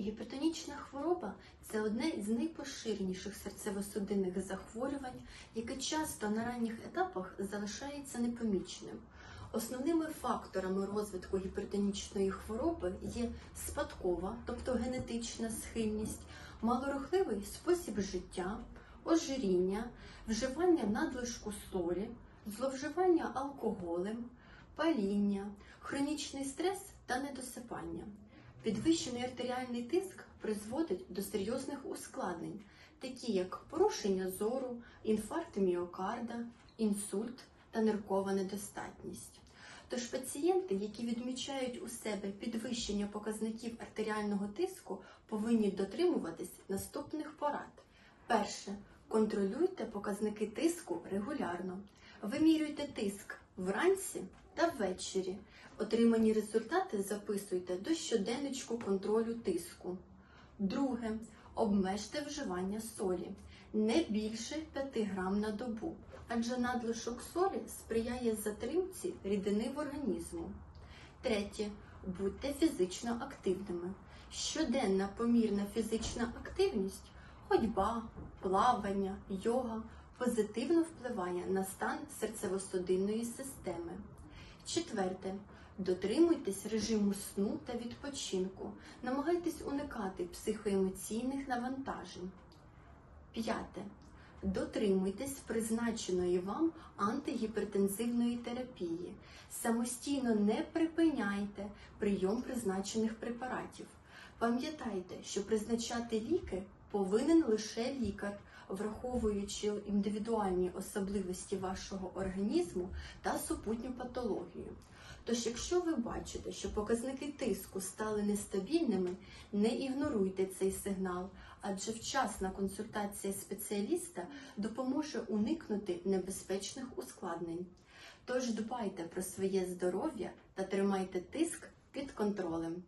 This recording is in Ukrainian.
Гіпертонічна хвороба це одне з найпоширеніших серцево-судинних захворювань, яке часто на ранніх етапах залишається непоміченим. Основними факторами розвитку гіпертонічної хвороби є спадкова, тобто генетична схильність, малорухливий спосіб життя, ожиріння, вживання надлишку солі, зловживання алкоголем, паління, хронічний стрес та недосипання. Підвищений артеріальний тиск призводить до серйозних ускладнень, такі як порушення зору, інфаркт міокарда, інсульт та ниркова недостатність. Тож пацієнти, які відмічають у себе підвищення показників артеріального тиску, повинні дотримуватись наступних порад. Перше. Контролюйте показники тиску регулярно. Вимірюйте тиск вранці та ввечері. Отримані результати записуйте до щоденничку контролю тиску. Друге. Обмежте вживання солі не більше 5 грам на добу, адже надлишок солі сприяє затримці рідини в організму. Третє. Будьте фізично активними. Щоденна помірна фізична активність, ходьба, плавання, йога позитивно впливає на стан серцево-судинної системи. Четверте. Дотримуйтесь режиму сну та відпочинку. Намагайтесь уникати психоемоційних навантажень. П'яте. Дотримуйтесь призначеної вам антигіпертензивної терапії. Самостійно не припиняйте прийом призначених препаратів. Пам'ятайте, що призначати ліки повинен лише лікар, враховуючи індивідуальні особливості вашого організму та супутню патологію. Тож, якщо ви бачите, що показники тиску стали нестабільними, не ігноруйте цей сигнал, адже вчасна консультація спеціаліста допоможе уникнути небезпечних ускладнень. Тож дбайте про своє здоров'я та тримайте тиск під контролем.